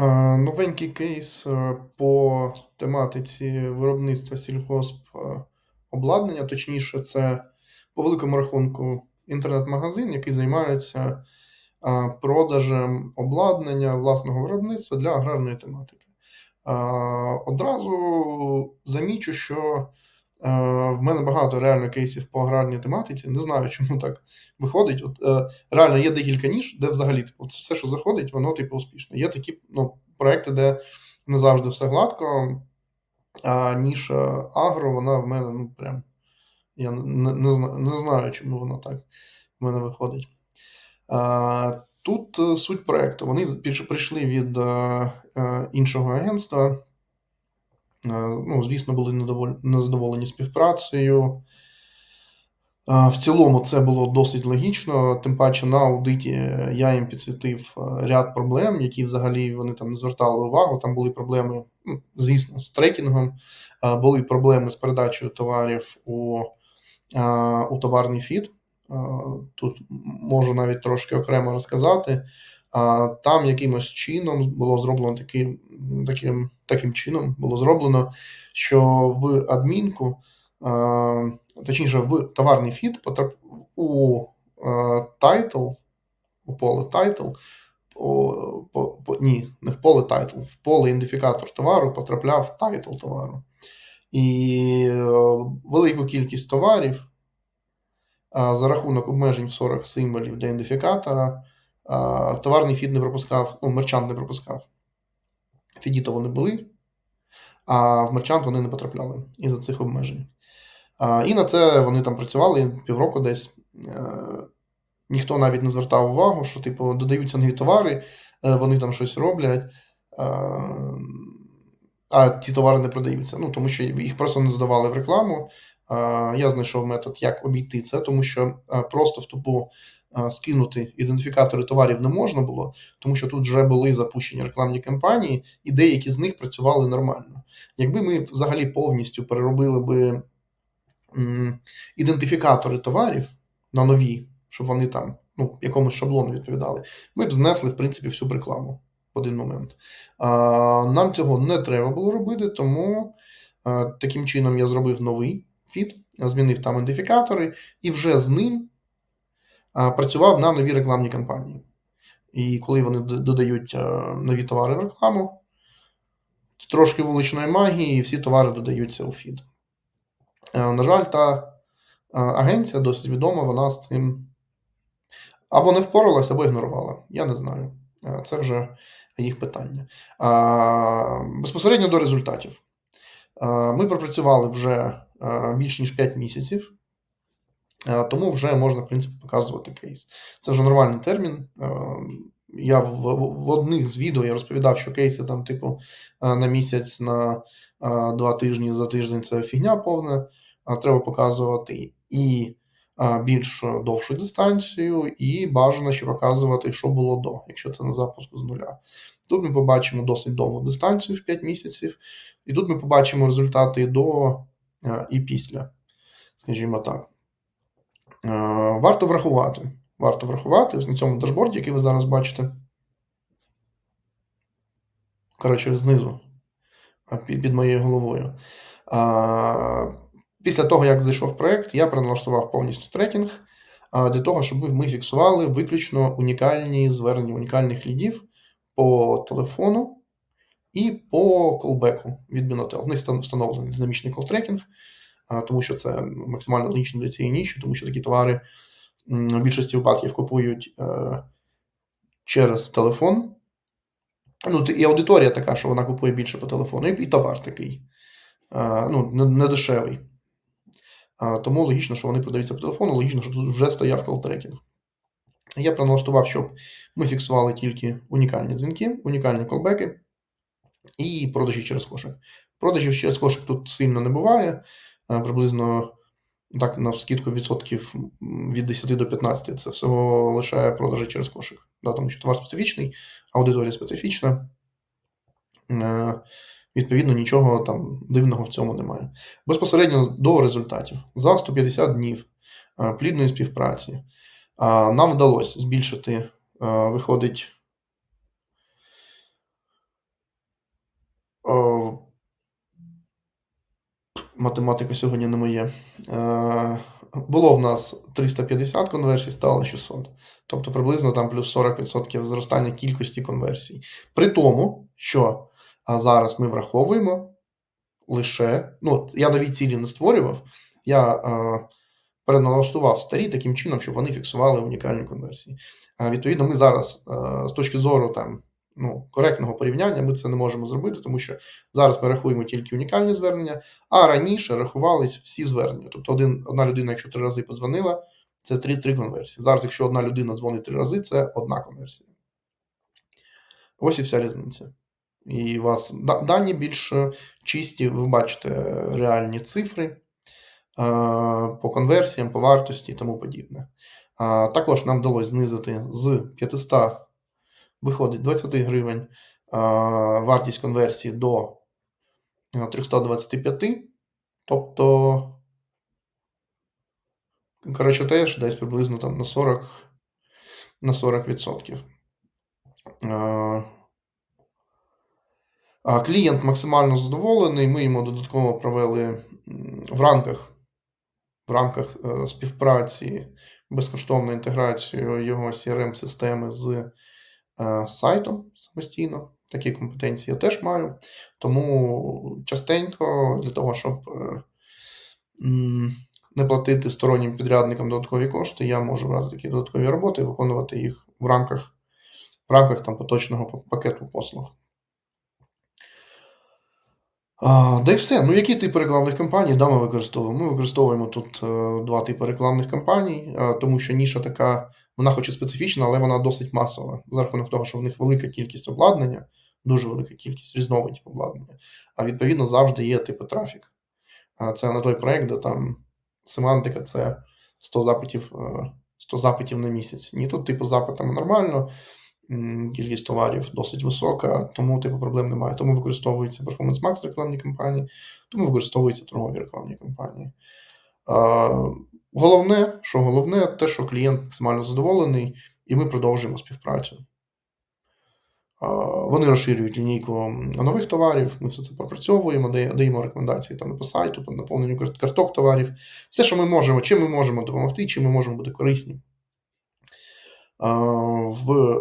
Е, Новенький кейс е, по тематиці виробництва сільгосп е, обладнання, точніше, це по великому рахунку інтернет-магазин, який займається продажем обладнання власного виробництва для аграрної тематики. Одразу замічу, що в мене багато реально кейсів по аграрній тематиці. Не знаю, чому так виходить. От, е, реально є декілька ніж, де взагалі типу, все, що заходить, воно типу успішно. Є такі ну, проекти, де не завжди все гладко, а ніж е, агро, вона в мене ну прям. Я не, не, не знаю, чому вона так в мене виходить. А, тут е, суть проекту. Вони прийшли від е, е, іншого агентства. Е, ну, звісно, були незадоволені співпрацею. Е, В цілому це було досить логічно, тим паче на аудиті я їм підсвітив е, ряд проблем, які взагалі вони там не звертали увагу. Там були проблеми, ну, звісно, з трекінгом, були проблеми з передачею товарів у, у товарний фід. Е, Тут можу навіть трошки окремо розказати. Там якимось чином було зроблено таким, таким, таким чином було зроблено, що в адмінку, точніше, в товарний фід потрап... у тайтл, у поле тайтл, по, по, ні, не в поле тайтл, в поле ідентифікатор товару потрапляв тайтл товару. І е, велику кількість товарів за рахунок обмежень в 40 символів для ідентифікатора товарний фід не пропускав, ну, мерчант не пропускав. Фіді то вони були, а в мерчант вони не потрапляли із-за цих обмежень. І на це вони там працювали півроку десь. Е, ніхто навіть не звертав увагу, що, типу, додаються нові товари, е, вони там щось роблять, а ці товари не продаються. Ну, тому що їх просто не додавали в рекламу. Я знайшов метод, як обійти це, тому що е, просто в тупу скинути ідентифікатори товарів не можна було, тому що тут вже були запущені рекламні кампанії, і деякі з них працювали нормально. Якби ми взагалі повністю переробили би ідентифікатори товарів на нові, щоб вони там ну, якомусь шаблону відповідали, ми б знесли, в принципі, всю рекламу в один момент. Нам цього не треба було робити, тому таким чином я зробив новий фід, змінив там ідентифікатори, і вже з ним працював на нові рекламні кампанії. І коли вони додають нові товари в рекламу, трошки вуличної магії, і всі товари додаються у фід. Е, На жаль, та е, агенція досить відома, вона з цим або не впоралась, або ігнорувала. Я не знаю. Е, Це вже їх питання. Безпосередньо до результатів. Е, Ми пропрацювали вже е, більш ніж 5 місяців, е, тому вже можна, в принципі, показувати кейс. Це вже нормальний термін. Е, Я в, в в одних з відео я розповідав, що кейси там, типу, е, на місяць, на е, два тижні за тиждень це фігня повна. Треба показувати і більш довшу дистанцію, і бажано ще показувати, що було до, якщо це на запуску з нуля. Тут ми побачимо досить довгу дистанцію в 5 місяців, і тут ми побачимо результати до і після, скажімо так. А, Варто врахувати. Варто врахувати на цьому дашборді, який ви зараз бачите. Коротше, знизу, під моєю головою. Після того, як зайшов проект, я проналаштував повністю трекінг для того, щоб ми фіксували виключно унікальні звернення унікальних лідів по телефону і по колбеку від Binotel. В них встановлений динамічний колтрекінг, тому що це максимально логічно для цієї ніші, тому що такі товари в більшості випадків купують е, через телефон. Ну, і аудиторія така, що вона купує більше по телефону, і, товар такий. е, Ну, не, дешевий. Тому логічно, що вони продаються по телефону, логічно, що тут вже стояв колтрекінг. Я проналаштував, щоб ми фіксували тільки унікальні дзвінки, унікальні колбеки і продажі через кошик. Продажів через кошик тут сильно не буває. Е, Приблизно так на скидку відсотків від 10 до 15 це всього лише продажі через кошик. Да, тому що товар специфічний, аудиторія специфічна. Е, Відповідно, нічого там дивного в цьому немає. Безпосередньо до результатів. За 150 днів е, плідної співпраці нам вдалося збільшити, виходить, Математика сьогодні не моє. Е, було в нас 350 конверсій, стало 600. Тобто приблизно там плюс 40% зростання кількості конверсій. При тому, що зараз ми враховуємо лише. Ну, я нові цілі не створював, я переналаштував старі таким чином, щоб вони фіксували унікальні конверсії. Відповідно, ми зараз з точки зору там. Ну, коректного порівняння ми це не можемо зробити, тому що зараз ми рахуємо тільки унікальні звернення, а раніше рахувались всі звернення. Тобто, один, одна людина, якщо три рази подзвонила, це три, три конверсії. Зараз, якщо одна людина дзвонить три рази, це одна конверсія. Ось і вся різниця. І у вас дані більш чисті, ви бачите реальні цифри е, по конверсіям, по вартості і тому подібне. Також нам вдалося знизити з 500 виходить 20 гривень вартість конверсії до е, 325. Тобто, коротше, теж десь приблизно там на 40 на 40%. Е, а Клієнт максимально задоволений. Ми йому додатково провели в рамках, в рамках е, співпраці безкоштовну інтеграцію його CRM-системи з е, сайтом самостійно. Такі компетенції я теж маю. Тому частенько для того, щоб е, не платити стороннім підрядникам додаткові кошти, я можу брати такі додаткові роботи і виконувати їх в рамках, в рамках там, поточного пакету послуг. А, да і все. Ну, які типи рекламних кампаній да, ми використовуємо? Ми використовуємо тут е, два типи рекламних кампаній, е, тому що ніша така, вона хоч і специфічна, але вона досить масова за рахунок того, що в них велика кількість обладнання, дуже велика кількість різновидів обладнання. А відповідно завжди є типи трафік. Це на той проект, де там семантика це 100 запитів, е, 100 запитів на місяць. Ні, тут типу запитами нормально, кількість товарів досить висока, тому типу проблем немає. Тому використовується Performance Max рекламні кампанії, тому використовуються торгові рекламні кампанії. Головне, що головне, те, що клієнт максимально задоволений, і ми продовжуємо співпрацю. Вони розширюють лінійку нових товарів, ми все це пропрацьовуємо, даємо рекомендації там по сайту, по наповненню карток товарів. Все, що ми можемо, чим ми можемо допомогти, чим ми можемо бути корисні. В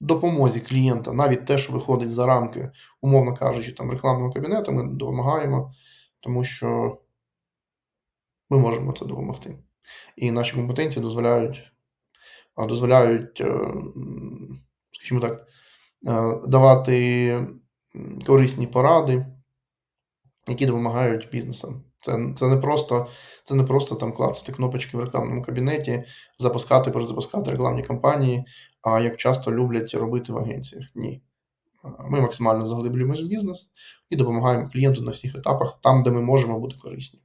допомозі клієнта, навіть те, що виходить за рамки, умовно кажучи, там рекламного кабінету, ми допомагаємо, тому що ми можемо це допомогти. І наші компетенції дозволяють, дозволяють, е, скажімо так, е, давати корисні поради, які допомагають бізнесам. Це, це не просто, це не просто там клацати кнопочки в рекламному кабінеті, запускати, перезапускати рекламні кампанії, а як часто люблять робити в агенціях. Ні. Ми максимально заглиблюємось в бізнес і допомагаємо клієнту на всіх етапах, там, де ми можемо бути корисні.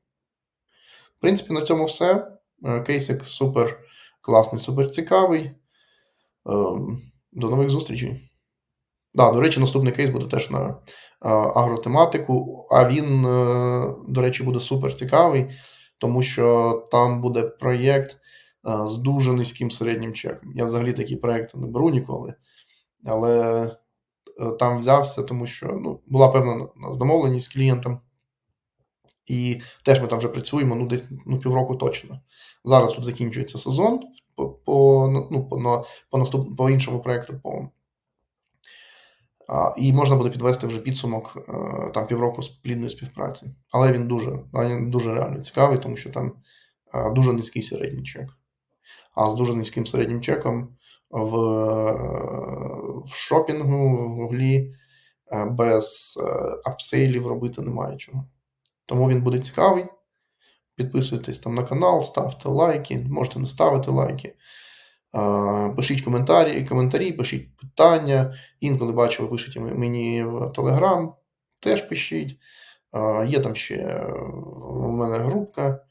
В принципі, на цьому все. Е, Кейсик супер класний, супер цікавий. Ем, До нових зустрічей. Да, до речі, наступний кейс буде теж на е, агротематику, а він, е, до речі, буде супер цікавий, тому що там буде проєкт е, з дуже низьким середнім чеком. Я взагалі такі проєкти не беру ніколи, але е, там взявся, тому що ну, була певна на- на- домовленість з клієнтом. І теж ми там вже працюємо ну, десь ну, півроку точно. Зараз тут закінчується сезон по, по, ну, по, на, по, наступ, по іншому проєкту. По, і можна буде підвести вже підсумок е, там півроку плідної співпраці. Але він дуже, він дуже реально цікавий, тому що там е, дуже низький середній чек. А з дуже низьким середнім чеком в, в шопінгу, в гуглі е, без апсейлів робити немає чого. Тому він буде цікавий. Підписуйтесь там на канал, ставте лайки, можете не ставити лайки. Пишіть коментарі, коментарі, пишіть питання. Інколи бачу, ви пишете мені в Телеграм, теж пишіть. Є там ще у мене групка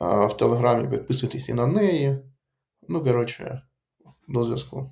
в Телеграмі, підписуйтесь і на неї. Ну, коротше, до зв'язку.